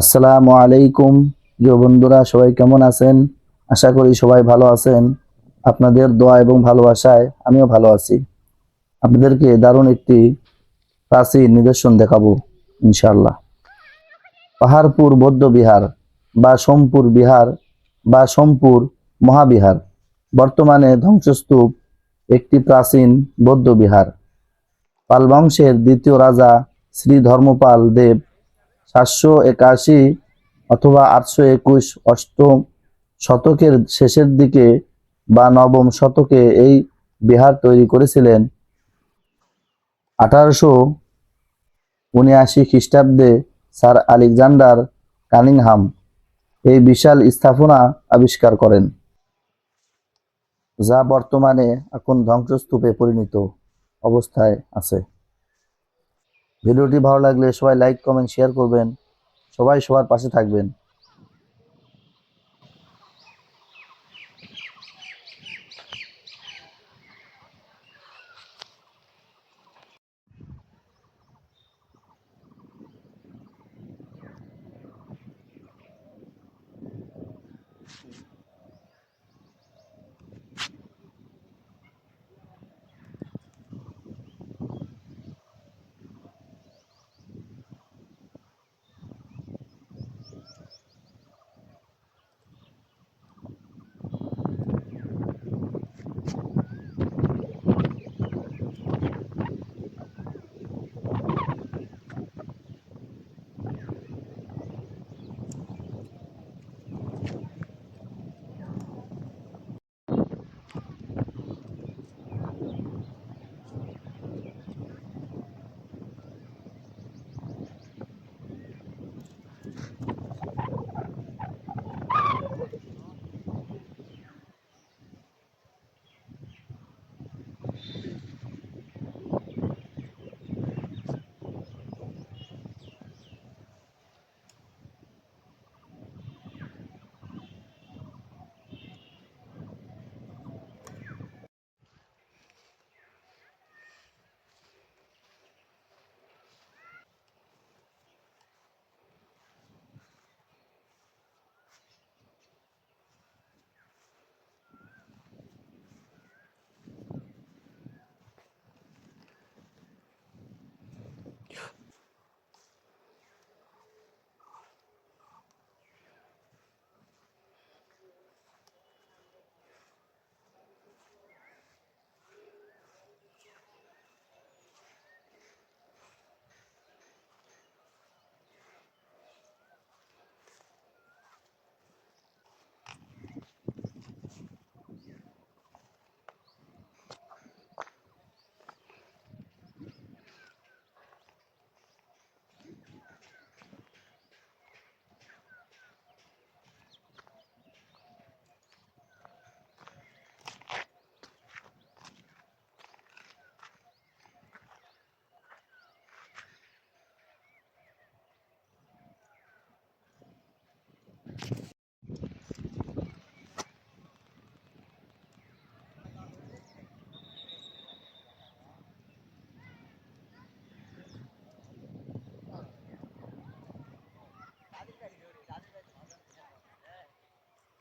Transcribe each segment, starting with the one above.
আসসালামু আলাইকুম। প্রিয় বন্ধুরা, সবাই কেমন আছেন? আশা করি সবাই ভালো আছেন। আপনাদের দোয়া এবং ভালোবাসায় আমিও ভালো আছি। আপনাদেরকে দারুণ একটি প্রাচীন নিদর্শন দেখাবো, ইনশাআল্লাহ। পাহাড়পুর বৌদ্ধ বিহার বা সোমপুর বিহার বা সোমপুর মহাবিহার বর্তমানে ধ্বংসস্তূপ একটি প্রাচীন বৌদ্ধ বিহার। পাল বংশের দ্বিতীয় রাজা শ্রী ধর্মপাল দেব সাতশো একাশি অথবা আটশো একুশ অষ্টম শতকের শেষের দিকে বা নবম শতকে এই বিহার তৈরি করেছিলেন। আঠারোশো উনআশি খ্রিস্টাব্দে স্যার আলেকজান্ডার কানিংহাম এই বিশাল স্থাপনা আবিষ্কার করেন, যা বর্তমানে এখন ধ্বংসস্তূপে পরিণত অবস্থায় আছে। ভিডিওটি ভালো লাগলে সবাই লাইক কমেন্ট শেয়ার করবেন। সবাই সবার পাশে থাকবেন।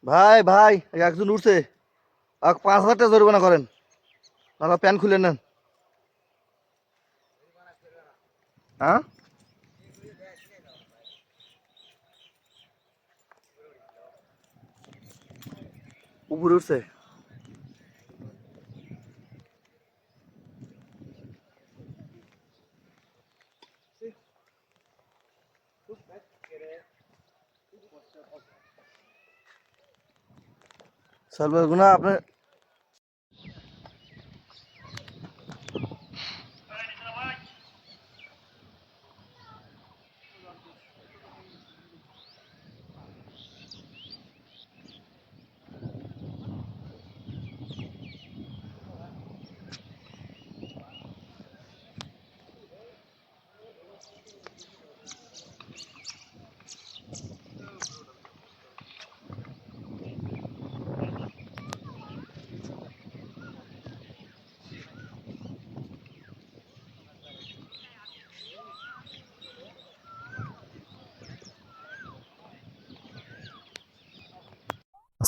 ভাই ভাই একজন উঠছে। পাঁচ হাজার টাকা জরিমানা করেন। দাদা প্যান খুলে নেন। হ্যাঁ? উপরে উঠছে সর্বগুণা গুণা আপনার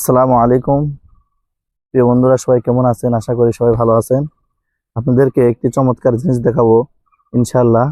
আসসালামু আলাইকুম। প্রিয় বন্ধুরা, সবাই কেমন আছেন? আশা করি সবাই ভালো আছেন। আপনাদেরকে একটি চমৎকার জিনিস দেখাবো ইনশাল্লাহ